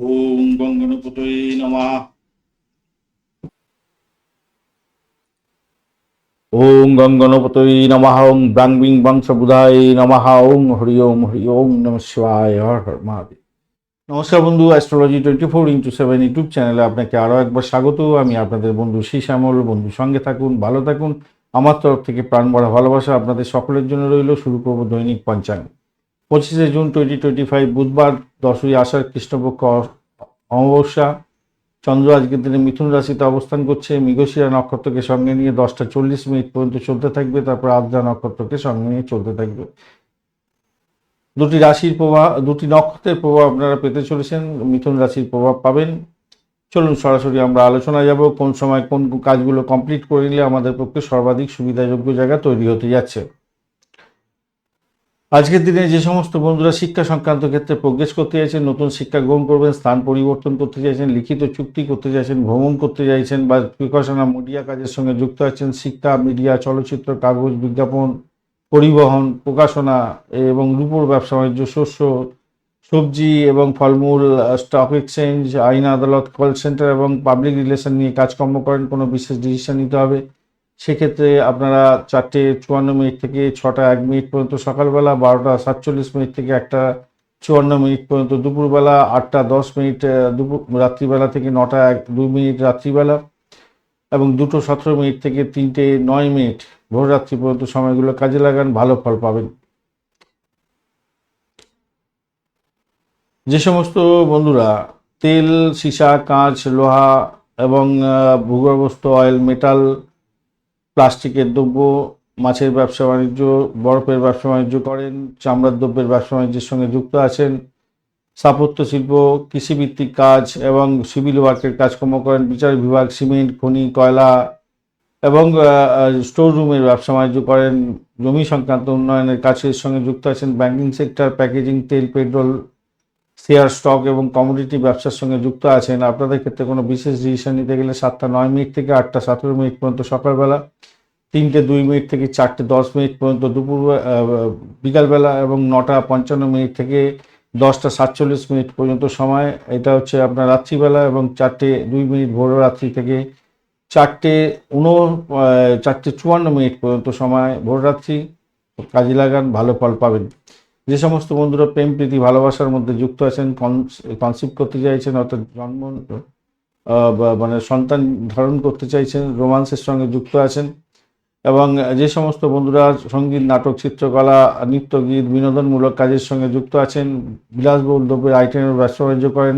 ওম গঙ্গনপতয়ে নমঃ। ওং গঙ্গনপতয়ে নমঃ ওং ব্রাং বিং বংশবুধায় নমঃ ওং হরি ওম হরি ওম নম শিবায়, হর মহাদেব। নমস্কার বন্ধু astrology twenty four into seven YouTube চ্যানেলে আপনাকে আরও একবার স্বাগত। আমি আপনাদের বন্ধু শ্যামল, বন্ধু সঙ্গে থাকুন, ভালো থাকুন। আমার তরফ থেকে প্রাণ ভরা ভালোবাসা আপনাদের সকলের জন্য রইল। শুরু করব দৈনিক পঞ্চাঙ্গ। পঁচিশে জুন টোয়েন্টি টোয়েন্টি ফাইভ বুধবার দশই আষাঢ় কৃষ্ণপক্ষ অমাবস্যা। চন্দ্র আজকের দিনে মিথুন রাশিতে অবস্থান করছে। মৃগশিরা নক্ষত্রকে সঙ্গে নিয়ে দশটা চল্লিশ মিনিট পর্যন্ত চলতে থাকবে। তারপর আদ্রা নক্ষত্রকে সঙ্গে নিয়ে চলতে থাকবে। দুটি রাশির প্রভাব, দুটি নক্ষত্রের প্রভাব আপনারা পেতে চলেছেন। মিথুন রাশির প্রভাব পাবেন। চলুন সরাসরি আমরা আলোচনা যাব। কোন সময় কোন কাজগুলো কমপ্লিট করে নিলে আমাদের পক্ষে সর্বাধিক সুবিধাযোগ্য জায়গা তৈরি হতে যাচ্ছে। আজকের দিনে যে সমস্ত বন্ধুরা শিক্ষা সংক্রান্ত ক্ষেত্রে প্রোগ্রেস করতে চাইছেন নতুন শিক্ষা গ্রহণ করবেন, স্থান পরিবর্তন করতে চাইছেন লিখিত চুক্তি করতে চাইছেন ভ্রমণ করতে চাইছেন বা প্রিকশনা মিডিয়া কাজের সঙ্গে যুক্ত আছেন, শিক্ষা, মিডিয়া, চলচ্চিত্র, কাগজ বিজ্ঞাপন, পরিবহন, প্রকাশনা এবং রূপোর ব্যবসা, বাণিজ্য, শস্য, সবজি এবং ফলমূল স্টক এক্সচেঞ্জ আইন আদালত কল সেন্টার এবং পাবলিক রিলেশন নিয়ে কাজকর্ম করেন, কোনো বিশেষ ডিসিশন নিতে হবে। সেক্ষেত্রে আপনারা চারটে চুয়ান্ন মিনিট থেকে ছটা এক মিনিট পর্যন্ত সকালবেলা, বারোটা সাতচল্লিশ মিনিট থেকে একটা চুয়ান্ন মিনিট পর্যন্ত দুপুরবেলা, আটটা দশ মিনিট দুপুর, রাত্রিবেলা থেকে নটা এক, দুই মিনিট রাত্রিবেলা এবং দুটো সতেরো মিনিট থেকে তিনটে নয় মিনিট ভোররাত্রি পর্যন্ত সময়গুলো কাজে লাগান, ভালো ফল পাবেন। যে সমস্ত বন্ধুরা, তেল, সীসা, কাঁচ, লোহা এবং ভূগর্ভস্থ অয়েল মেটাল প্লাস্টিকের দ্রব্য, মাছের ব্যবসা বাণিজ্য, বরফের ব্যবসা বাণিজ্য করেন, চামড়ার দ্রব্যের ব্যবসা বাণিজ্যের সঙ্গে যুক্ত আছেন। স্থাপত্য, শিল্প, কৃষিভিত্তিক কাজ এবং সিভিল ওয়ার্কের কাজকর্ম করেন। বিচার বিভাগ, সিমেন্ট, খনি, কয়লা এবং স্টোর রুমের ব্যবসা বাণিজ্য করেন। জমি সংক্রান্ত উন্নয়নের কাজের সঙ্গে যুক্ত আছেন। ব্যাংকিং সেক্টর, প্যাকেজিং, তেল, পেট্রোল শেয়ার, স্টক এবং কমোডিটি ব্যবসার সঙ্গে যুক্ত আছেন। আপনাদের ক্ষেত্রে কোনো বিশেষ ডিসিশন নিতে গেলে সাতটা নয় মিনিট থেকে আটটা, সতেরো মিনিট পর্যন্ত সকালবেলা, তিনটে দুই মিনিট থেকে চারটে দশ মিনিট পর্যন্ত দুপুর বিকালবেলা এবং নটা পঞ্চান্ন মিনিট থেকে দশটা সাতচল্লিশ মিনিট পর্যন্ত সময়। এটা হচ্ছে আপনার রাত্রিবেলা এবং চারটে দুই মিনিট ভোর রাত্রি থেকে চারটে উনো চারটে চুয়ান্ন মিনিট পর্যন্ত সময় ভোররাত্রি কাজে লাগান, ভালো ফল পাবেন। যে সমস্ত বন্ধুরা প্রেম, প্রীতি, ভালোবাসার মধ্যে যুক্ত আছেন কনসিপ্ট করতে চাইছেন, অর্থাৎ জন্ম মানে সন্তান ধারণ করতে চাইছেন, রোমান্সের সঙ্গে যুক্ত আছেন এবং যে সমস্ত বন্ধুরা সংগীত, নাটক, চিত্রকলা নৃত্য গীত বিনোদনমূলক কাজের সঙ্গে যুক্ত আছেন, বিলাসবহুল দ্রব্যের আইটেমের ব্যবসা বাণিজ্য করেন,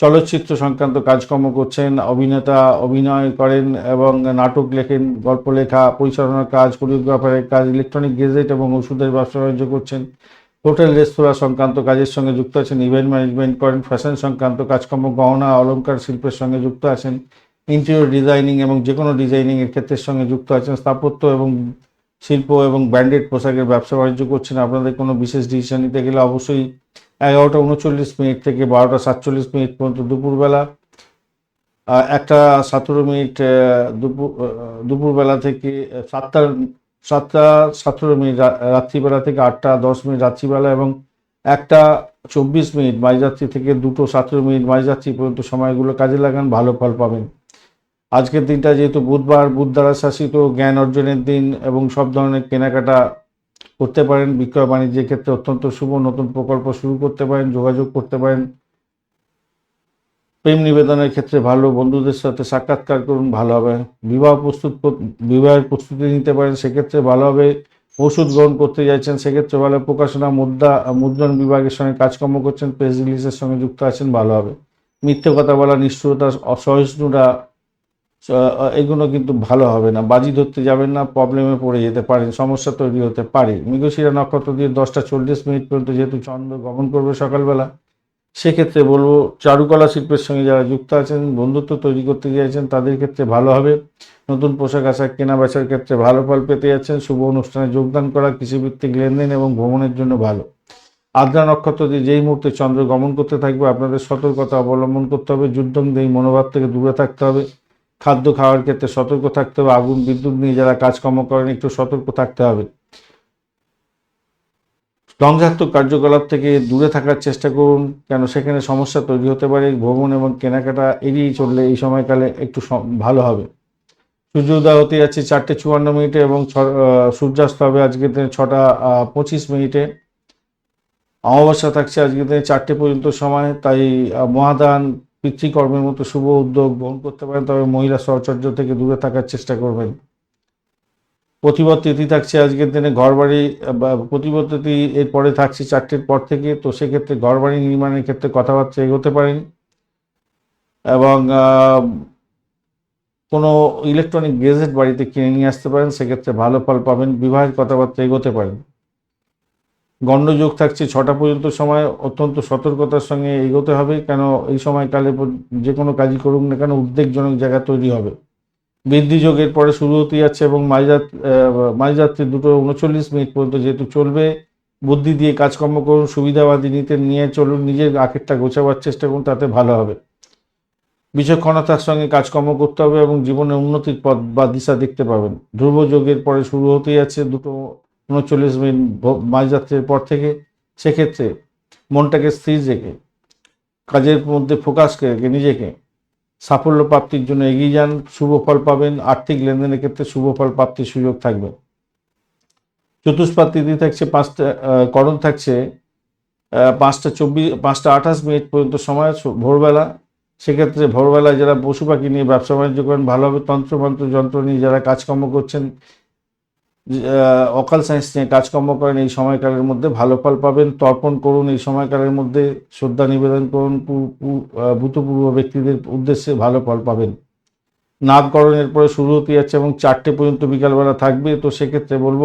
চলচ্চিত্র সংক্রান্ত কাজকর্ম করছেন, অভিনেতা, অভিনয় করেন এবং নাটক লেখেন, গল্প লেখা, পরিচালনার কাজ কোরিওগ্রাফারের কাজ ইলেকট্রনিক গেজেট এবং ওষুধের ব্যবসা বাণিজ্য করছেন। হোটেল রেস্তোরাঁ সংক্রান্ত কাজের সঙ্গে যুক্ত আছেন ইভেন্ট ম্যানেজমেন্ট করেন ফ্যাশন সংক্রান্ত কাজকর্ম গহনা অলংকার শিল্পের সঙ্গে যুক্ত আছেন ইন্টেরিয়র ডিজাইনিং এবং যে কোনো ডিজাইনিং এর ক্ষেত্রের সঙ্গে যুক্ত আছেন স্থাপত্য এবং শিল্প এবং ব্র্যান্ডেড পোশাকের ব্যবসা বাণিজ্য করছেন। আপনাদের কোনো বিশেষ ডিসিশন নিতে গেলে অবশ্যই এগারোটা উনচল্লিশ মিনিট থেকে বারোটা সাতচল্লিশ মিনিট পর্যন্ত দুপুরবেলা একটা সতেরো মিনিট দুপুর দুপুরবেলা থেকে আহ, সাতটা সতেরো মিনিট রাত্রিবেলা থেকে আটটা দশ মিনিট রাত্রিবেলা এবং একটা চব্বিশ মিনিট মাঝরাত্রি থেকে দুটো সতেরো মিনিট মাঝরাত্রি পর্যন্ত সময়গুলো কাজে লাগান, ভালো ফল পাবেন। আজকের দিনটা যেহেতু বুধবার, বুধ দ্বারা শাসিত, জ্ঞান অর্জনের দিন এবং সব ধরনের কেনাকাটা করতে পারেন, বিক্রয় বাণিজ্যের ক্ষেত্রে অত্যন্ত শুভ, নতুন প্রকল্প শুরু করতে পারেন, যোগাযোগ করতে পারেন। প্রেম নিবেদনের ক্ষেত্রে ভালো বন্ধুদের সাথে সাক্ষাৎকার করুন ভালো হবে। বিবাহ প্রস্তুত বিবাহের প্রস্তুতি নিতে পারেন সেক্ষেত্রে ভালো হবে। ওষুধ গ্রহণ করতে চাইছেন সেক্ষেত্রে ভালো প্রকাশনা মুদ্রা মুদ্রণ বিভাগের সঙ্গে কাজকর্ম করছেন প্রেস রিলিজের সঙ্গে যুক্ত আছেন ভালো হবে। মিথ্যে কথা বলা নিষ্ঠুরতা অসহিষ্ণুতা আহ, এগুলো কিন্তু ভালো হবে না। বাজি ধরতে যাবেন না প্রবলেমে পড়ে যেতে পারেন সমস্যা তৈরি হতে পারে। মৃগশিরা নক্ষত্র দিয়ে দশটা চল্লিশ মিনিট পর্যন্ত যেহেতু চন্দ্র গমন করবে সকালবেলা সেক্ষেত্রে বলব চারুকলা শিল্পের সঙ্গে যারা যুক্ত আছেন, বন্ধুত্ব তৈরি করতে চাইছেন তাদের ক্ষেত্রে ভালো হবে। নতুন পোশাক আশাক কেনা বেচার ক্ষেত্রে ভালো ফল পেতে যাচ্ছেন, শুভ অনুষ্ঠানে যোগদান করা কৃষিভিত্তিক লেনদেন এবং ভ্রমণের জন্য ভালো। আদ্রা নক্ষত্র দিয়ে যেই মুহূর্তে চন্দ্র গমন করতে থাকবে, আপনাদের সতর্কতা অবলম্বন করতে হবে, যুদ্ধং এই মনোভাব থেকে দূরে থাকতে হবে। খাদ্য খাওয়ার ক্ষেত্রে সতর্ক থাকতে হবে, আগুন, বিদ্যুৎ নিয়ে যারা কাজকর্ম করেন, একটু সতর্ক থাকতে হবে। ধ্বংসাত্মক কার্যকলাপ থেকে দূরে থাকার চেষ্টা করুন, কেন সেখানে সমস্যা তৈরি হতে পারে, ভ্রমণ এবং কেনাকাটা এড়িয়ে চললে এই সময়কালে একটু ভালো হবে। সূর্যোদয় হতে যাচ্ছে চারটে চুয়ান্ন মিনিটে এবং সূর্যাস্ত হবে আজকের দিনে ছটা পঁচিশ মিনিটে। অমাবস্যা থাকছে আজকের দিনে চারটে পর্যন্ত সময়, তাই মহাদান, পিতৃকর্মের মতো শুভ উদ্যোগ গ্রহণ করতে পারেন, তবে মহিলা সহচর্য থেকে দূরে থাকার চেষ্টা করবেন। প্রতিপদ তিথি থাকছে আজকের দিনে, ঘরবাড়ি, বা প্রতিপদ তিথি এরপরে থাকছে চারটের পর থেকে, তো সেক্ষেত্রে ঘরবাড়ি নির্মাণের ক্ষেত্রে কথাবার্তা এগোতে পারেন। এবং কোনো ইলেকট্রনিক গেজেট বাড়িতে কিনে নিয়ে আসতে পারেন, সেক্ষেত্রে ভালো ফল পাবেন, বিবাহের কথাবার্তা এগোতে পারেন। গণ্ডযোগ থাকছে ছটা পর্যন্ত সময়, অত্যন্ত সতর্কতার সঙ্গে এগোতে হবে, কেন এই সময়কালে যে কোনো কাজই করুন না কেন, উদ্বেগজনক জায়গা তৈরি হবে। বৃদ্ধি যোগের পরে শুরু হতে যাচ্ছে এবং মাঝরাত মাঝরাত্রি দুটো উনচল্লিশ মিনিট পর্যন্ত যেহেতু চলবে, বুদ্ধি দিয়ে কাজকর্ম করুন সুবিধাবাদী নিতে নিয়ে চলুন, নিজের আখেরটা গোছাবার চেষ্টা করুন, তাতে ভালো হবে। বিচক্ষণতার সঙ্গে কাজকর্ম করতে হবে এবং জীবনে উন্নতির পথ বা দিশা দেখতে পাবেন। ধ্রুব যোগের পরে শুরু হতে যাচ্ছে দুটো উনচল্লিশ মিনিট মাঝরাত্রির পর থেকে। সেক্ষেত্রে মনটাকে স্থির রেখে, কাজের মধ্যে ফোকাস রেখে নিজেকে সাফল্য প্রাপ্তির জন্য এগিয়ে যান, শুভ ফল পাবেন, আর্থিক লেনদেনের ক্ষেত্রে শুভ ফল প্রাপ্তির সুযোগ থাকবে। চতুষ্পাদ তিথি থাকছে পাঁচটা করণ থাকছে পাঁচটা চব্বিশ, পাঁচটা আঠাশ মিনিট পর্যন্ত সময় ভোরবেলা। সেক্ষেত্রে ভোরবেলায় যারা পশু পাখি নিয়ে ব্যবসা বাণিজ্য করেন, ভালোভাবে তন্ত্রমন্ত্র যন্ত্র নিয়ে যারা কাজকর্ম করছেন অকাল সায়েন্স নিয়ে কাজকর্ম করেন, এই সময়কালের মধ্যে ভালো ফল পাবেন। তর্পণ করুন, এই সময়কালের মধ্যে শ্রদ্ধা নিবেদন করুন। ভূতপূর্ব ব্যক্তিদের উদ্দেশ্যে ভালো ফল পাবেন। নামকরণের পরে শুরু হতে যাচ্ছে এবং চারটে পর্যন্ত বিকালবেলা থাকবে। তো সেক্ষেত্রে বলব,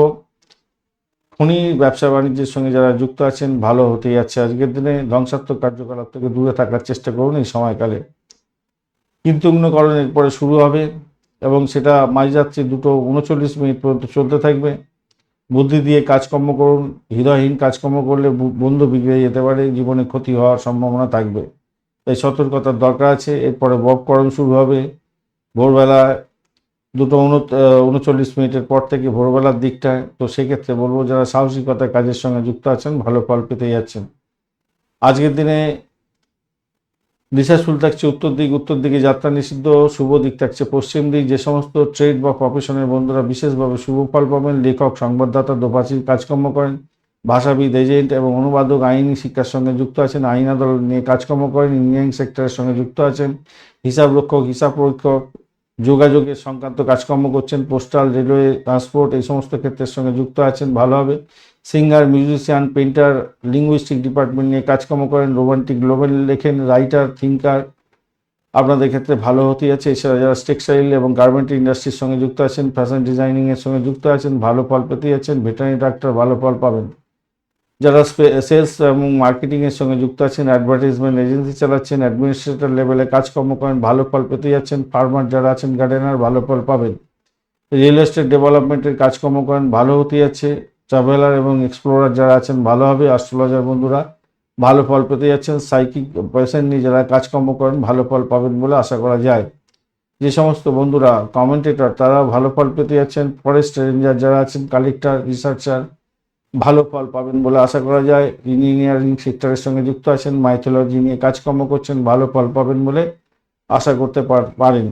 খনি ব্যবসা বাণিজ্যের সঙ্গে যারা যুক্ত আছেন, ভালো হতে যাচ্ছে আজকের দিনে। ধ্বংসাত্মক কার্যকলাপ থেকে দূরে থাকার চেষ্টা করুন এই সময়কালে। কীর্তনকরণের পরে শুরু হবে। এবং সেটা মাঝরাত্রি দুটো উনচল্লিশ মিনিট পর্যন্ত চলতে থাকবে। বুদ্ধি দিয়ে কাজকর্ম করুন, হৃদয়হীন কাজকর্ম করলে বন্ধু বিগড়ে যেতে পারে, জীবনে ক্ষতি হওয়ার সম্ভাবনা থাকবে। তাই সতর্কতার দরকার আছে, এরপরে বককরণ শুরু হবে। ভোরবেলা দুটো উন- উনচল্লিশ মিনিটের পর থেকে ভোরবেলার দিকটায় তো সেক্ষেত্রে বলব যারা সাহসিকতার কাজের সঙ্গে যুক্ত আছেন, ভালো ফল পেতে যাচ্ছেন। আজকের দিনে দিশাশুল থাকছে উত্তর দিক, উত্তর দিকে যাত্রা নিষিদ্ধ, শুভ দিক থাকছে পশ্চিম দিক। যে সমস্ত ট্রেড বা প্রফেশনের বন্ধুরা বিশেষভাবে শুভ ফল পাবেন, লেখক, সংবাদদাতা, দোপাচির কাজকর্ম করেন, ভাষাবিদ এজেন্ট এবং অনুবাদক, আইনি শিক্ষার সঙ্গে যুক্ত আছেন, আইন আদালত নিয়ে কাজকর্ম করেন ইঞ্জিনিয়ারিং সেক্টরের সঙ্গে যুক্ত আছেন, হিসাব রক্ষক, হিসাব পরীক্ষক যোগাযোগের সংক্রান্ত কাজকর্ম করছেন পোস্টাল রেলওয়ে ট্রান্সপোর্ট এই সমস্ত ক্ষেত্রের সঙ্গে যুক্ত আছেন, ভালো হবে। Singer musician painter linguistic department নিয়ে কাজকর্ম করেন রোমান্টিক নোবেল লেখেন রাইটার থিঙ্কার আপনাদের ক্ষেত্রে ভালো হতে যাচ্ছে। এছাড়া যারা টেক্সটাইল এবং গার্মেন্ট ইন্ডাস্ট্রির সঙ্গে যুক্ত আছেন ফ্যাশন ডিজাইনিংয়ের সঙ্গে যুক্ত আছেন, ভালো ফল পেতে যাচ্ছেন ভেটারি ডাক্তার ভালো ফল পাবেন। যারা সেলস এবং মার্কেটিংয়ের সঙ্গে যুক্ত আছেন অ্যাডভার্টাইজমেন্ট এজেন্সি চালাচ্ছেন অ্যাডমিনিস্ট্রেটর লেভেলে কাজকর্ম করেন, ভালো ফল পেতে যাচ্ছেন ফার্মার যারা আছেন গার্ডেনার ভালো ফল পাবেন। রিয়েল এস্টেট ডেভেলপমেন্টের কাজকর্ম করেন, ভালো হতে যাচ্ছে। ট্রাভেলার এবং এক্সপ্লোরার যারা আছেন, ভালো হবে। অ্যাস্ট্রোলজার বন্ধুরা, ভালো ফল পেতে যাচ্ছেন। সাইকিক পেশেন্ট নিয়ে যারা কাজকর্ম করেন, ভালো ফল পাবেন বলে আশা করা যায়। যে সমস্ত বন্ধুরা কমেন্টেটর তারা ভালো ফল পেতে যাচ্ছেন। ফরেস্ট রেঞ্জার যারা আছেন কালেক্টর রিসার্চার ভালো ফল পাবেন বলে আশা করা যায়। ইঞ্জিনিয়ারিং সেক্টরের সঙ্গে যুক্ত আছেন মাইথোলজি নিয়ে কাজকর্ম করছেন, ভালো ফল পাবেন বলে আশা করতে পার- পারেন।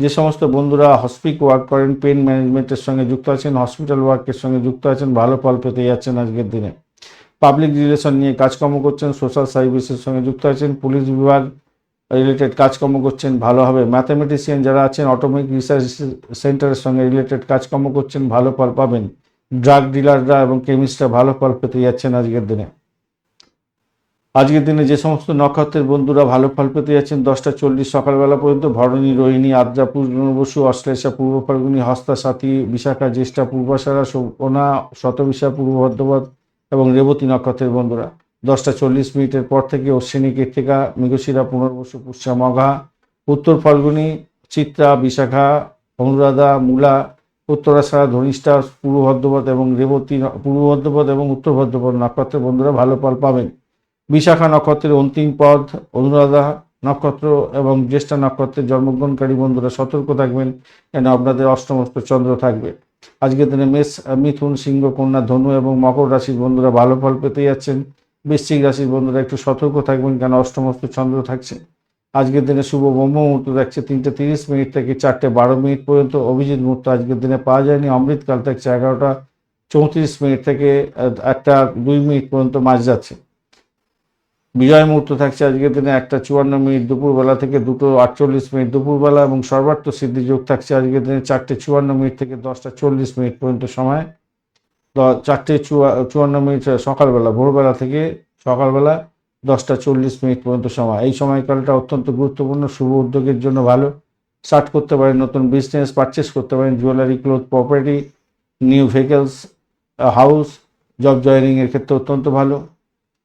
যে সমস্ত বন্ধুরা হসপিক ওয়ার্ক করেন পেন ম্যানেজমেন্টের সঙ্গে যুক্ত আছেন হসপিটাল ওয়ার্কের সঙ্গে যুক্ত আছেন, ভালো ফল পেতে যাচ্ছেন আজকের দিনে। পাবলিক রিলেশন নিয়ে কাজকর্ম করছেন সোশ্যাল সার্ভিসের সঙ্গে যুক্ত আছেন, পুলিশ বিভাগ রিলেটেড কাজকর্ম করছেন, ভালো হবে। ম্যাথামেটিশিয়ান যারা আছেন অটোমেটিক রিসার্চ সেন্টারের সঙ্গে রিলেটেড কাজকর্ম করছেন, ভালো ফল পাবেন। ড্রাগ ডিলাররা এবং কেমিস্টরা ভালো ফল পেতে যাচ্ছেন আজকের দিনে। আজকের দিনে যে সমস্ত নক্ষত্রের বন্ধুরা ভালো ফল পেতে যাচ্ছেন, দশটা চল্লিশ সকালবেলা পর্যন্ত ভরণী, রোহিণী, আদ্রা পূর্ণবসু অশ্লেষা, পূর্ব ফাল্গুনী, হস্তা, সাথী, বিশাখা, জ্যেষ্ঠা, পূর্বাশারা শোনা শতবিশা, পূর্ব ভদ্রপদ এবং রেবতী নক্ষত্রের বন্ধুরা। দশটা চল্লিশ মিনিটের পর থেকে অশ্বিনী কৃত্তিকা মৃগশিরা, পুনর্বসু, পুষ্যা, মঘা, উত্তর ফাল্গুনী, চিত্রা, বিশাখা, অনুরাধা, মূলা, উত্তরাশারা, ধনিষ্ঠা, পূর্ব ভদ্রপদ এবং রেবতী পূর্ব ভদ্রপদ এবং উত্তর ভদ্রপদ নক্ষত্রের বন্ধুরা ভালো ফল পাবেন। বিশাখা নক্ষত্রের অন্তিম পদ, অনুরাধা নক্ষত্র এবং জ্যেষ্ঠা নক্ষত্রের জন্মগ্রহণকারী বন্ধুরা সতর্ক থাকবেন কেন আপনাদের অষ্টমস্ত চন্দ্র থাকবে। আজকের দিনে মেষ, মিথুন, সিংহ, কন্যা, ধনু এবং মকর রাশির বন্ধুরা ভালো ফল পেতে যাচ্ছেন। বৃশ্চিক রাশির বন্ধুরা একটু সতর্ক থাকবেন কেন অষ্টমস্ত চন্দ্র থাকছে। আজকের দিনে শুভ ব্রহ্ম মুহূর্ত থাকছে তিনটে তিরিশ মিনিট থেকে চারটে বারো মিনিট পর্যন্ত। অভিজিৎ মুহূর্ত আজকের দিনে পাওয়া যায়নি। অমৃতকাল থাকছে এগারোটা চৌত্রিশ মিনিট থেকে একটা দুই মিনিট পর্যন্ত মাছ যাচ্ছে। বিজয় মুহূর্ত থাকছে আজকের দিনে একটা চুয়ান্ন মিনিট দুপুরবেলা থেকে দুটো আটচল্লিশ মিনিট দুপুরবেলা এবং সর্বার্থ সিদ্ধি যোগ থাকছে আজকের দিনে চারটে চুয়ান্ন মিনিট থেকে দশটা চল্লিশ মিনিট পর্যন্ত সময়। চারটে চুয়া, চুয়ান্ন মিনিট সকালবেলা, ভোরবেলা থেকে সকালবেলা দশটা চল্লিশ মিনিট পর্যন্ত সময়। এই সময়কালটা অত্যন্ত গুরুত্বপূর্ণ, শুভ উদ্যোগের জন্য ভালো। স্টার্ট করতে পারেন নতুন বিজনেস, পারচেস করতে পারেন jewellery, cloth, property, new vehicles house, job জয়েনিংয়ের ক্ষেত্রে অত্যন্ত ভালো।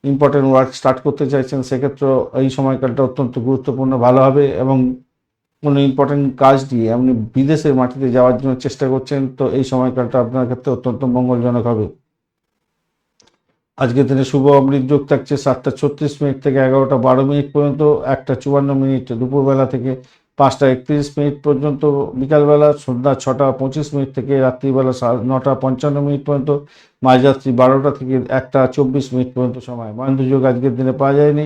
ইম্পর্টেন্ট ওয়ার্ক স্টার্ট করতে চাইছেন, সেক্ষেত্রে এই সময়কালটা অত্যন্ত গুরুত্বপূর্ণ, ভালো হবে এবং কোনো ইম্পর্টেন্ট কাজ দিয়ে আপনি বিদেশের মাটিতে যাওয়ার জন্য চেষ্টা করছেন, তো এই সময়কালটা আপনার ক্ষেত্রে অত্যন্ত মঙ্গলজনক হবে। আজকের দিনে শুভ অমৃত যোগ থাকছে সাতটা ছত্রিশ মিনিট থেকে এগারোটা বারো মিনিট পর্যন্ত, একটা চুয়ান্ন মিনিট দুপুরবেলা থেকে পাঁচটা একত্রিশ মিনিট পর্যন্ত, বিকালবেলা সন্ধ্যা ছটা পঁচিশ মিনিট থেকে রাত্রিবেলা নটা পঞ্চান্ন মিনিট পর্যন্ত, মাঝরাত্রি বারোটা থেকে একটা চব্বিশ মিনিট পর্যন্ত সময়। মহেন্দ্র যোগ আজকের দিনে পাওয়া যায়নি।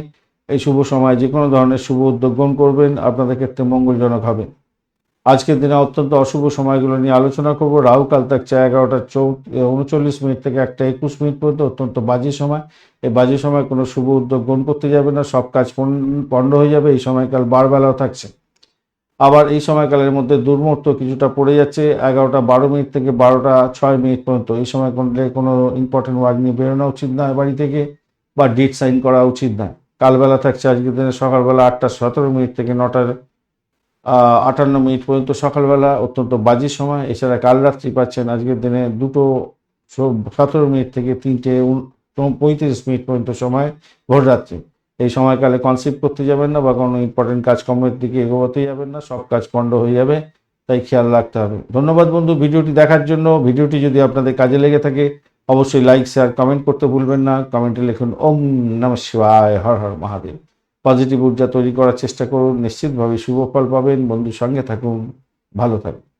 এই শুভ সময় যে কোনো ধরনের শুভ উদ্যোগ গ্রহণ করবেন, আপনাদের ক্ষেত্রে মঙ্গলজনক হবে। আজকের দিনে অত্যন্ত অশুভ সময়গুলো নিয়ে আলোচনা করব। রাহুকাল থাকছে এগারোটা চৌ উনচল্লিশ মিনিট থেকে একটা একুশ মিনিট পর্যন্ত, অত্যন্ত বাজে সময়। এই বাজে সময় কোনো শুভ উদ্যোগ গ্রহণ করতে যাবে না, সব কাজ পণ্ড হয়ে যাবে। এই সময়কাল বারবেলাও থাকছে। আবার এই সময়কালের মধ্যে দুর্মুহূর্ত কিছুটা পড়ে যাচ্ছে। এগারোটা বারো মিনিট থেকে বারোটা ছয় মিনিট পর্যন্ত। এই সময় কোনো ইম্পর্টেন্ট ওয়ার্ক নিয়ে বেরোনো উচিত নয় বাড়ি থেকে বা ডেট সাইন করা উচিত নয় কালবেলা থাকছে, আজকের দিনে সকালবেলা আটটা সতেরো মিনিট থেকে নটার আটান্ন মিনিট পর্যন্ত সকালবেলা, অত্যন্ত বাজে সময়। এছাড়া কাল রাত্রি পাচ্ছেন, আজকের দিনে দুটো সতেরো মিনিট থেকে তিনটে পঁয়ত্রিশ মিনিট পর্যন্ত সময় ভোররাত্রি। এই সময়কালে কনসেপ্ট করতে যাবেন না বা কোনো ইম্পর্টেন্ট কাজকর্মের দিকে এগোতে যাবেন না, সব কাজ পণ্ড হয়ে যাবে, তাই খেয়াল রাখতে হবে। ধন্যবাদ বন্ধু, ভিডিওটি দেখার জন্য। ভিডিওটি যদি আপনাদের কাজে লেগে থাকে, অবশ্যই লাইক শেয়ার কমেন্ট করতে ভুলবেন না। কমেন্টে লিখুন, ওম নম শিবায়, হর হর মহাদেব। পজিটিভ ঊর্জা তৈরি করার চেষ্টা করুন। নিশ্চিতভাবে শুভ ফল পাবেন। বন্ধুর সঙ্গে থাকুন। ভালো থাকুন।